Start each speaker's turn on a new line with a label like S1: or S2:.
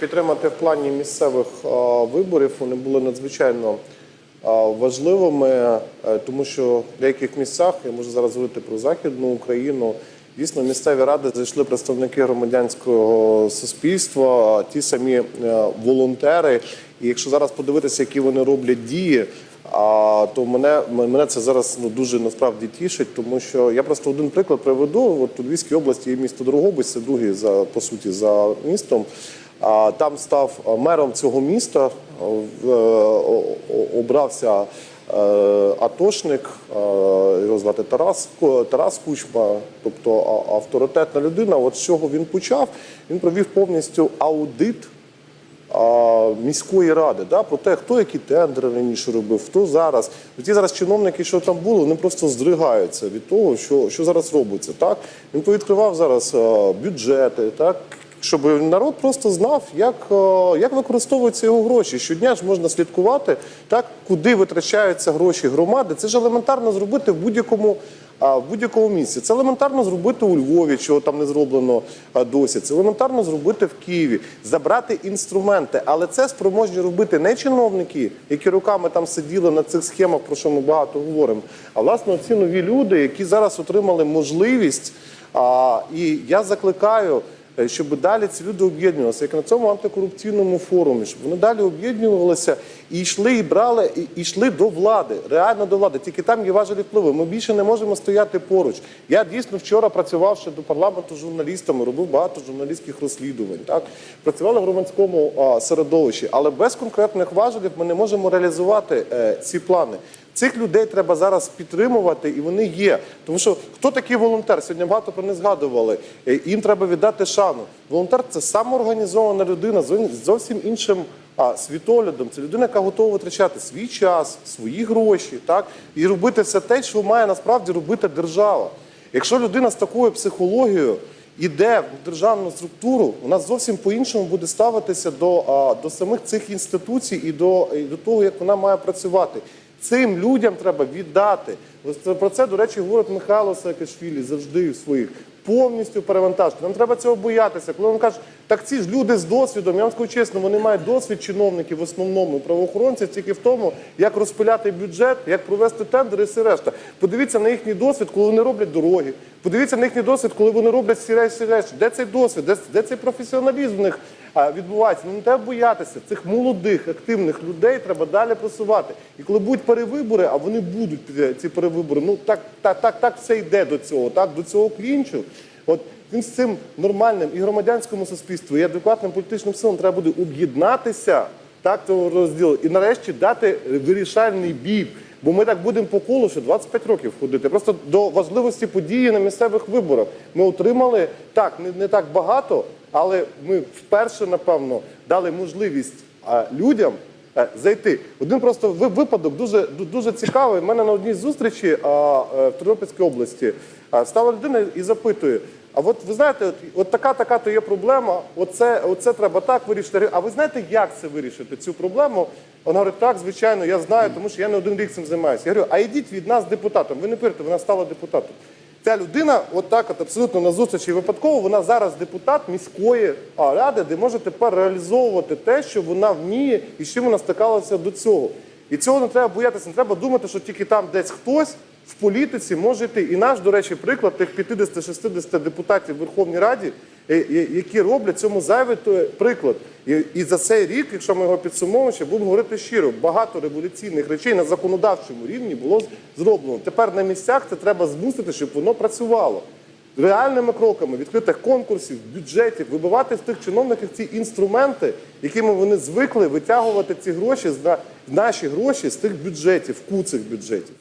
S1: підтримати, в плані місцевих виборів. Вони були надзвичайно важливими, е, тому що в деяких місцях, я можу зараз говорити про Західну Україну, дійсно місцеві ради зайшли представники громадянського суспільства, ті самі е, волонтери. І якщо зараз подивитися, які вони роблять дії, то мене мене це зараз ну дуже насправді тішить, тому що я просто один приклад приведу. От у Львівській області є місто Дрогобич, це другий за по суті за містом. Там став мером цього міста, е, о- обрався е, атошник, е, його звати Тарас Тарас Кучма, тобто авторитетна людина. От з чого він почав? Він провів повністю аудит міської ради, да, про те, хто які тендери раніше робив, хто зараз. Ті зараз чиновники, що там були, вони просто здригаються від того, що, що зараз робиться. Так? Він повідкривав зараз бюджети, так? Щоб народ просто знав, як, як використовуються його гроші. Щодня ж можна слідкувати, так, куди витрачаються гроші громади. Це ж елементарно зробити в будь-якому будь-якому місці. Це елементарно зробити у Львові, чого там не зроблено досі. Це елементарно зробити в Києві, забрати інструменти. Але це спроможні робити не чиновники, які руками там сиділи на цих схемах, про що ми багато говоримо, а власне ці нові люди, які зараз отримали можливість. І я закликаю. Е, Щоб далі ці люди об'єднувалися, як на цьому антикорупційному форумі, щоб вони далі об'єднувалися і йшли, і брали, і, йшли до влади, реально до влади. Тільки там є важелі впливу. Ми більше не можемо стояти поруч. Я дійсно вчора працював ще до парламенту журналістами, робив багато журналістських розслідувань. Так працювали в громадському а, середовищі, але без конкретних важелів ми не можемо реалізувати е, ці плани. Цих людей треба зараз підтримувати, і вони є. Тому що хто такий волонтер? Сьогодні багато про них згадували. Е, Їм треба віддати шану. Волонтер це самоорганізована людина з зовсім іншим світоглядом. Це людина, яка готова витрачати свій час, свої гроші, так і робити все те, що має насправді робити держава. Якщо людина з такою психологією іде в державну структуру, вона зовсім по-іншому буде ставитися до, до самих цих інституцій і до, і до того, як вона має працювати. Цим людям треба віддати. Про це, до речі, говорить Михайло Саакашвілі завжди в своїх повністю перевантажити. Нам треба цього боятися. Коли він каже, так ці ж люди з досвідом, я вам скажу чесно, вони мають досвід чиновників в основному правоохоронців тільки в тому, як розпиляти бюджет, як провести тендери і все решта. Подивіться на їхній досвід, коли вони роблять дороги. Подивіться на їхній досвід, коли вони роблять всі речі. речі. Де цей досвід? Де, де цей професіоналізм в них відбувається? Ну не треба боятися. Цих молодих, активних людей треба далі просувати. І коли будуть перевибори, а вони будуть е, ці перевибори, ну так, так, так, так все йде до цього, так, до цього клінчу. От він з цим нормальним і громадянському суспільству, і адекватним політичним силам треба буде об'єднатися так цього розділу і нарешті дати вирішальний бій. Бо ми так будемо по колу ще 25 років ходити. Просто до важливості події на місцевих виборах ми отримали так, не, не так багато, але ми вперше, напевно, дали можливість людям е, зайти. Один просто випадок дуже дуже цікавий. У мене на одній зустрічі е, в Тернопільській області стала людина і запитує. А от ви знаєте, от, от така така то є проблема. Оце, оце треба так вирішити. А ви знаєте, як це вирішити? Цю проблему? Вона говорить, так, звичайно, я знаю, тому що я не один рік цим займаюся. Я говорю, а йдіть від нас депутатом. Ви не повірте, вона стала депутатом. Ця людина, от от абсолютно на зустрічі випадково, вона зараз депутат міської ради, де може тепер реалізовувати те, що вона вміє і з чим вона стикалася до цього. І цього не треба боятися, не треба думати, що тільки там десь хтось в політиці може йти. І наш, до речі, приклад тих 50-60 депутатів в Верховній Раді, які роблять цьому зайвий приклад. І, за цей рік, якщо ми його підсумовуємо, ще будемо говорити щиро, багато революційних речей на законодавчому рівні було зроблено. Тепер на місцях це треба змусити, щоб воно працювало. Реальними кроками відкритих конкурсів, бюджетів, вибивати з тих чиновників ці інструменти, якими вони звикли витягувати ці гроші, наші гроші з тих бюджетів, куцих бюджетів.